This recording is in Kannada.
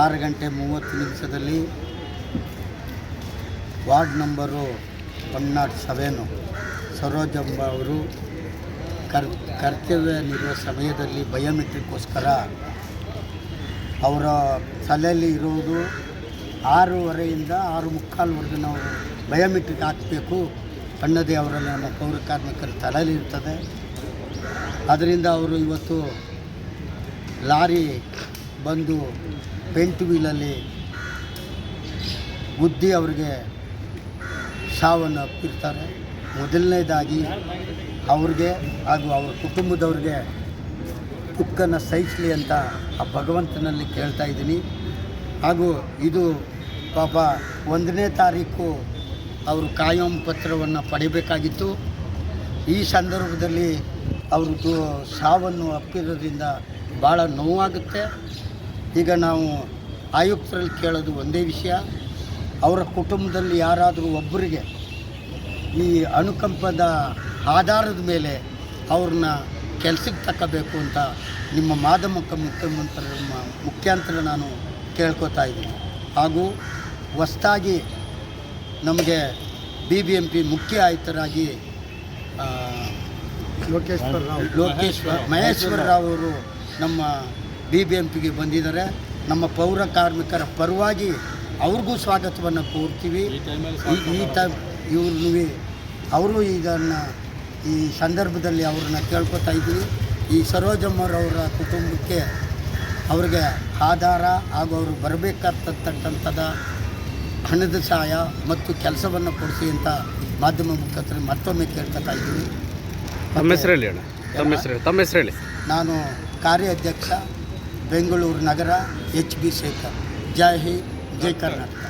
ಆರು ಗಂಟೆ ಮೂವತ್ತು ನಿಮಿಷದಲ್ಲಿ ward number one naught seven Sarojamma ಅವರು ಕರ್, ಕರ್ತವ್ಯ ನಿರ್ವಹ ಸಮಯದಲ್ಲಿ ಬಯೋಮೆಟ್ರಿಕ್ಕೋಸ್ಕರ ಅವರ ತಲೆಯಲ್ಲಿ ಇರುವುದು ಆರೂವರೆಯಿಂದ ಆರು ಮುಕ್ಕಾಲ್ವರೆಗೂ ನಾವು ಬಯೋಮೆಟ್ರಿಕ್ ಹಾಕಬೇಕು. ಅನ್ನೋದೇ ಅವರಲ್ಲಿ ನಮ್ಮ ಪೌರ ಕಾರ್ಮಿಕರ ತಲೆಯಲ್ಲಿ ಇರ್ತದೆ. ಅದರಿಂದ ಅವರು ಇವತ್ತು ಲಾರಿ ಬಂದು ಪೆಂಟ್ ವೀಲಲ್ಲಿ ಗುದ್ದಿ ಅವರಿಗೆ ಸಾವನ್ನು ಅಪ್ಪಿರ್ತಾರೆ. ಮೊದಲನೇದಾಗಿ ಅವ್ರಿಗೆ ಹಾಗೂ ಅವ್ರ ಕುಟುಂಬದವ್ರಿಗೆ ದುಃಖನ ಸಹಿಸಲಿ ಅಂತ ಆ ಭಗವಂತನಲ್ಲಿ ಕೇಳ್ತಾ ಇದ್ದೀನಿ. ಹಾಗೂ ಇದು ಪಾಪ ಒಂದನೇ ತಾರೀಕು ಅವರು ಕಾಯಂ ಪತ್ರವನ್ನು ಪಡಿಬೇಕಾಗಿತ್ತು. ಈ ಸಂದರ್ಭದಲ್ಲಿ ಅವ್ರದ್ದು ಸಾವನ್ನು ಅಪ್ಪಿರೋದ್ರಿಂದ ಭಾಳ ನೋವಾಗುತ್ತೆ. ಈಗ ನಾವು ಆಯುಕ್ತರಲ್ಲಿ ಕೇಳೋದು ಒಂದೇ ವಿಷಯ. ಅವರ ಕುಟುಂಬದಲ್ಲಿ ಯಾರಾದರೂ ಒಬ್ಬರಿಗೆ ಈ ಅನುಕಂಪದ ಆಧಾರದ ಮೇಲೆ ಅವ್ರನ್ನ ಕೆಲಸಕ್ಕೆ ತಕ್ಕಬೇಕು ಅಂತ ನಿಮ್ಮ ಮಾದಮುಖ ಮುಖ್ಯಮಂತ್ರಿ ಮುಖ್ಯಾಂತರ ನಾನು ಕೇಳ್ಕೊತಾ ಇದ್ದೀನಿ. ಹಾಗೂ ಹೊಸ್ತಾಗಿ ನಮಗೆ ಬಿ ಬಿ ಎಂ ಪಿ ಮುಖ್ಯ ಆಯುಕ್ತರಾಗಿ ಲೋಕೇಶ್ವರ ರಾವ್. ಲೋಕೇಶ್ವರ ಮಹೇಶ್ವರ ರಾವ್ ಅವರು ನಮ್ಮ ಬಿ ಬಿ ಎಂ ಪಿಗೆ ಬಂದಿದ್ದಾರೆ. ನಮ್ಮ ಪೌರ ಕಾರ್ಮಿಕರ ಪರವಾಗಿ ಅವ್ರಿಗೂ ಸ್ವಾಗತವನ್ನು ಕೋರ್ತೀವಿ. ಈ- ಟೈಮ್ ಟ ಇವ್ರನ್ನೂ ಅವರು ಇದನ್ನು ಈ ಸಂದರ್ಭದಲ್ಲಿ ಅವ್ರನ್ನ ಕೇಳ್ಕೊತಾ ಇದ್ದೀವಿ. ಈ ಸರೋಜಮ್ಮರವರ ಕುಟುಂಬಕ್ಕೆ ಅವ್ರಿಗೆ ಆಧಾರ ಹಾಗೂ ಅವರು ಬರಬೇಕಾಗ್ತಕ್ಕಂಥದ ಹಣದ ಸಹಾಯ ಮತ್ತು ಕೆಲಸವನ್ನು ಕೊಡಿಸಿ ಅಂತ ಮಾಧ್ಯಮ ಮುಖಾಂತರ ಮತ್ತೊಮ್ಮೆ ಕೇಳ್ಕೊತಾ ಇದ್ದೀವಿ. ತಮ್ಮ ಹೆಸರು ಹೇಳಿ ಅಣ್ಣ. ತಮ್ಮ ಹೆಸರು ಹೇಳಿ ತಮ್ಮ ಹೆಸರು ಹೇಳಿ ನಾನು ಕಾರ್ಯಾಧ್ಯಕ್ಷ, ಬೆಂಗಳೂರು ನಗರ, ಎಚ್ ಬಿ ಶೇಖರ್. ಜೈ ಹಿಂದ್, ಜೈ ಕರ್ನಾಟಕ.